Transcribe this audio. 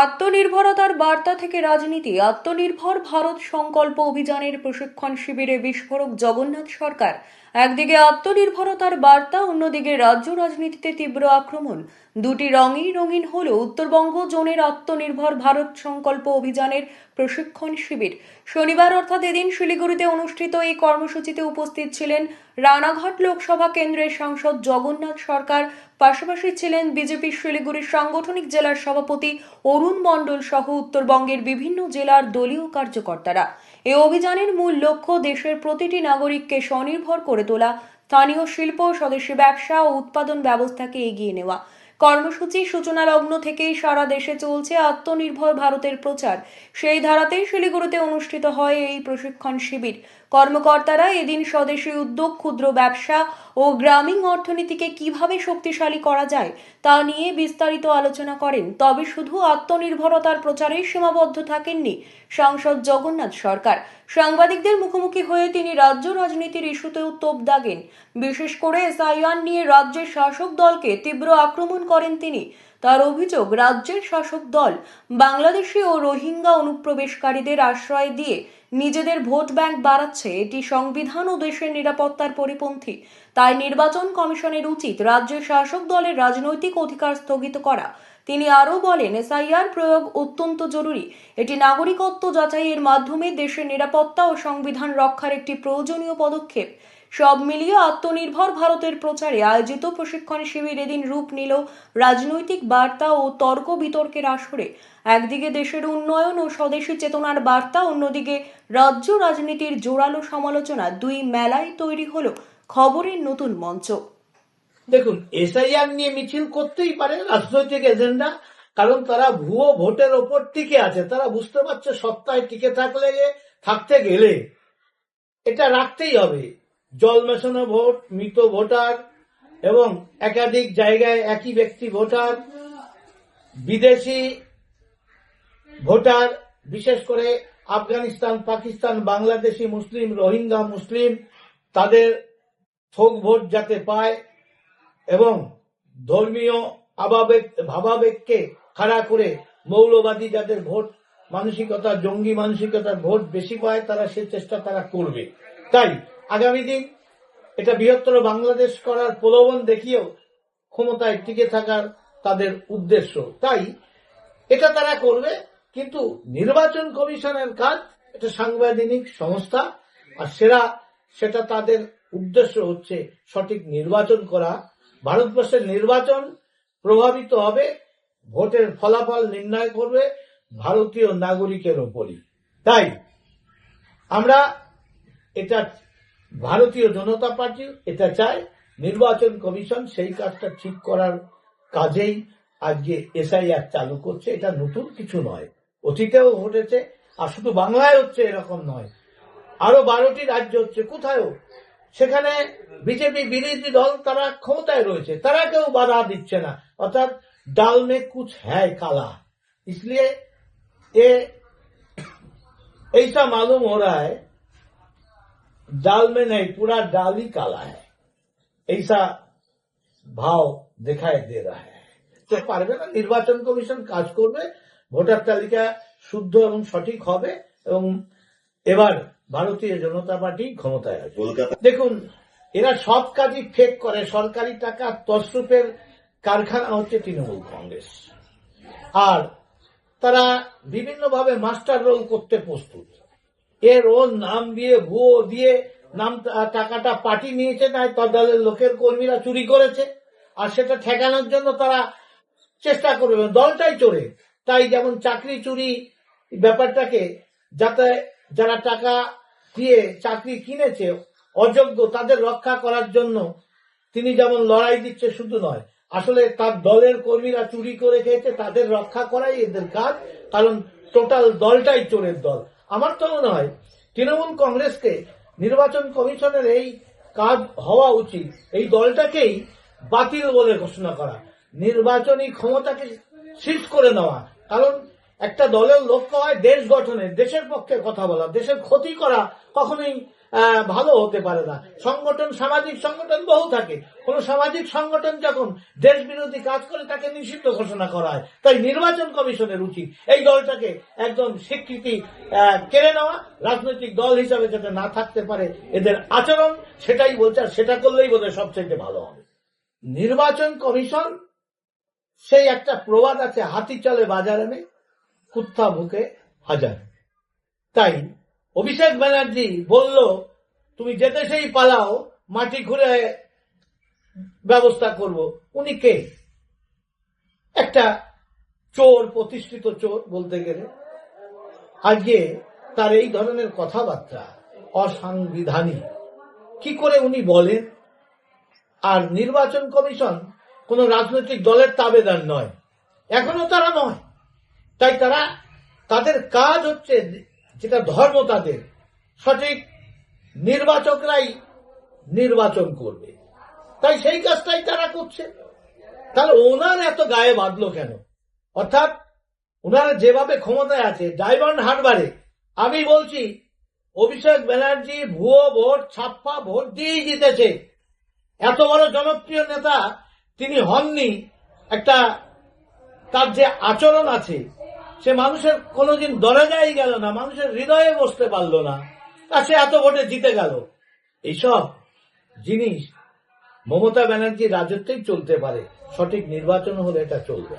আত্মনির্ভরতার বার্তা থেকে রাজনীতি, আত্মনির্ভর ভারত সংকল্প অভিযানের প্রশিক্ষণ শিবিরে বিস্ফোরক জগন্নাথ সরকার। একদিকে আত্মনির্ভরতার বার্তা, অন্যদিকে রাজ্য রাজনীতিতে তীব্র আক্রমণ। দুটি রঙেই রঙিন হল উত্তরবঙ্গ জোনের আত্মনির্ভর ভারত সংকল্প অভিযানের প্রশিক্ষণ শিবির। শনিবার অর্থাৎ এদিন শিলিগুড়িতে অনুষ্ঠিত এই কর্মসূচিতে উপস্থিত ছিলেন রানাঘাট লোকসভা কেন্দ্রের সাংসদ জগন্নাথ সরকার, পাশাপাশি ছিলেন বিজেপির শিলিগুড়ির সাংগঠনিক জেলার সভাপতি অরুণ মণ্ডল সহ উত্তরবঙ্গের বিভিন্ন জেলার দলীয় কার্যকর্তারা। এই অভিযানের মূল লক্ষ্য দেশের প্রতিটি নাগরিককে স্বনির্ভর করে তোলা, স্থানীয় শিল্প, স্বদেশী ব্যবসা ও উৎপাদন ব্যবস্থাকে এগিয়ে নেওয়া। কর্মসূচি সূচনা লগ্ন থেকেই সারা দেশে চলছে আত্মনির্ভর ভারতের প্রচার। সেই ধারাতেই শিলিগুড়িতে অনুষ্ঠিত হয় এই প্রশিক্ষণ শিবির। কর্মকর্তারা এদিন স্বদেশী উদ্যোগ, ক্ষুদ্র ব্যবসা ও গ্রামীণ অর্থনীতিকে কীভাবে শক্তিশালী করা যায় তা নিয়ে বিস্তারিত আলোচনা করেন। তবে শুধু আত্মনির্ভরতার প্রচারেই সীমাবদ্ধ থাকেননি সাংসদ জগন্নাথ সরকার। সাংবাদিকদের মুখোমুখি হয়ে তিনি রাজ্য রাজনীতির ইস্যুতেও তোপ দাগেন। বিশেষ করে এসআইআর নিয়ে রাজ্যের শাসক দলকে তীব্র আক্রমণ করেন তিনি। তার অভিযোগ, রাজ্যের শাসক দল বাংলাদেশি ও রোহিঙ্গা অনুপ্রবেশকারীদের আশ্রয় দিয়ে নিজেদের ভোট ব্যাংক বাড়াচ্ছে। এটি সংবিধান ও দেশের নিরাপত্তার পরিপন্থী। তাই নির্বাচন কমিশনের উচিত রাজ্যের শাসক দলের রাজনৈতিক অধিকার স্থগিত করা। তিনি আরও বলেন, এসআইআর প্রয়োগ অত্যন্ত জরুরি। এটি নাগরিকত্ব যাচাইয়ের মাধ্যমে দেশের নিরাপত্তা ও সংবিধান রক্ষার একটি প্রয়োজনীয় পদক্ষেপ। সব মিলিয়ে আত্মনির্ভর ভারতের প্রচারে আয়োজিত প্রশিক্ষণ শিবির এদিন রূপ নিল রাজনৈতিক বার্তা ও তর্ক বিতর্কের আসরে। একদিকে দেশের উন্নয়ন ও স্বদেশী চেতনার বার্তা, অন্যদিকে রাজ্য রাজনীতির জোরালো সমালোচনা। দুই মেলায় তৈরি হলো খবরের নতুন মঞ্চ। দেখুন এসআইআর নিয়ে মিছিল করতেই পারে রাজনৈতিক এজেন্ডা, কারণ তারা ভুয়ো ভোটের ওপর টিকে আছে। তারা বুঝতে পারছে সত্তায় টিকে থাকলে, থাকতে গেলে এটা রাখতেই হবে। জল মেশানো ভোট, মৃত ভোটার এবং একাধিক জায়গায় একই ব্যক্তি ভোটার, বিদেশি ভোটার, বিশেষ করে আফগানিস্তান, পাকিস্তান, বাংলাদেশি মুসলিম, রোহিঙ্গা, মুসলিম, তাদের থোক ভোট যাতে পায় এবং ধর্মীয় আবাবেগ ভাবাবেগকে খাড়া করে মৌলবাদী যাদের ভোট মানসিকতা, জঙ্গি মানসিকতার ভোট বেশি পায়, তারা সে চেষ্টা তারা করবে। তাই আগামী দিন এটা বৃহত্তর বাংলাদেশ করার প্রলোভন দেখিয়েও ক্ষমতায় টিকে থাকার তাদের উদ্দেশ্য। তাই এটা তারা করবে, কিন্তু নির্বাচন কমিশনের কাজ এটা সাংবিধানিক সংস্থা, আর সেরা সেটা তাদের উদ্দেশ্য হচ্ছে সঠিক নির্বাচন করা ভারতবর্ষের নির্বাচন প্রভাবিত হবে, ভোটের ফলাফল নির্ণয় করবে ভারতীয় নাগরিকের ওপরই। তাই আমরা এটা ভারতীয় জনতা পার্টি এটা চায়, নির্বাচন কমিশন সেই কাজটা ঠিক করার কাজেই আজকে এসআইআর চালু করছে, এটা নতুন কিছু নয়। অতীতেও ঘটেছে, আর শুধু বাংলায় হচ্ছে এরকম নয়, আরও বারোটি রাজ্য হচ্ছে, কোথায়ও সেখানে বিজেপি বিরোধী দল তারা ক্ষমতায় রয়েছে তারা কেউ বাধা দিচ্ছে না অর্থাৎ ডাল মে কুছ হ্যায় কালা इसलिए ये ऐसा मालूम हो रहा है दाल में नहीं पूरा दाल ही काला है ऐसा ভাব দেখায় দে रहा है তো পারবে না নির্বাচন কমিশন কাজ করবে ভোটার তালিকা শুদ্ধ এবং সঠিক হবে এবং এবার ভারতীয় জনতা পার্টি ক্ষমতায় আসবে। দেখুন এরা সব কাজই ফেক করে। সরকারি টাকা তসরূপের কারখানা হচ্ছে তৃণমূল কংগ্রেস। আর তারা বিভিন্নভাবে মাস্টার রোল করতে প্রস্তুত। এর ওর নাম দিয়ে ভুয়ো দিয়ে নাম টাকাটা পার্টি নিয়েছে না তার দলের লোকের কর্মীরা চুরি করেছে। আর সেটা ঠেকানোর জন্য তারা চেষ্টা করবে। দলটাই চোরে। তাই যেমন চাকরি চুরি ব্যাপারটাকে যাতে যারা টাকা দিয়ে চাকরি কিনেছে, অযোগ্য, তাদের রক্ষা করার জন্য তিনি যেমন লড়াই দিচ্ছে শুধু নয়, আসলে তার দলের কর্মীরা চুরি করে খেয়েছে, তাদের রক্ষা করাই এদের কাজ, কারণ টোটাল দলটাই চোরের দল। আমার তো মনে হয়, তৃণমূল কংগ্রেসকে নির্বাচন কমিশনের এই কাজ হওয়া উচিত, এই দলটাকেই বাতিল বলে ঘোষণা করা, নির্বাচনী ক্ষমতাকে শীর্ষ করে নেওয়া, কারণ একটা দলের লক্ষ্য হয় দেশ গঠনের, দেশের পক্ষে কথা বলা, দেশের ক্ষতি করা কখনোই ভালো হতে পারে না। সংগঠন সামাজিক সংগঠন বহু থাকে। কোন সামাজিক সংগঠন যখন দেশ বিরোধী কাজ করে, তাকে নিষিদ্ধ ঘোষণা করা হয়। তাই নির্বাচন কমিশনের উচিত এই দলটাকে একদম স্বীকৃতি কেড়ে নেওয়া, রাজনৈতিক দল হিসাবে যাতে না থাকতে পারে এদের আচরণ, সেটাই বলছে, আর সেটা করলেই বোধহয় সবচেয়ে ভালো হবে। নির্বাচন কমিশন, সেই একটা প্রবাদ আছে হাতি চলে বাজারে নেই। কুত্তা বুকে হাজার। তাই অভিষেক ব্যানার্জি বলল, তুমি যেতে সেই পালাও, মাটি ঘুরে ব্যবস্থা করব। উনি কে? একটা চোর, প্রতিষ্ঠিত চোর বলতে গেলে। আজকে তার এই ধরনের কথাবার্তা অসাংবিধানিক। কি করে উনি বলেন? আর নির্বাচন কমিশন কোন রাজনৈতিক দলের তাবেদার নয়। এখনও তারা নয়। তাই তারা তাদের কাজ হচ্ছে যেটা ধর্ম তাদের, সঠিক নির্বাচকরাই নির্বাচন করবে। তাই সেই কাজটাই তারা করছে। তাহলে ওনার এত গায়ে বাঁধলো কেন? অর্থাৎ ওনারা যেভাবে ক্ষমতায় আছে, ডায়মন্ড হারবারে, আমি বলছি, অভিষেক ব্যানার্জি ভুয়ো ভোট, ছাপ্পা ভোট দিয়েই জিতেছে। এত বড় জনপ্রিয় নেতা তিনি হননি। একটা তার যে আচরণ আছে সে মানুষের কোনোদিন দরজায় গেল না, মানুষের হৃদয়ে বসতে পারল না, আর সে এত ভোটে জিতে গেল। এইসব জিনিস মমতা ব্যানার্জি রাজত্বেই চলতে পারে। সঠিক নির্বাচন হলে এটা চলবে।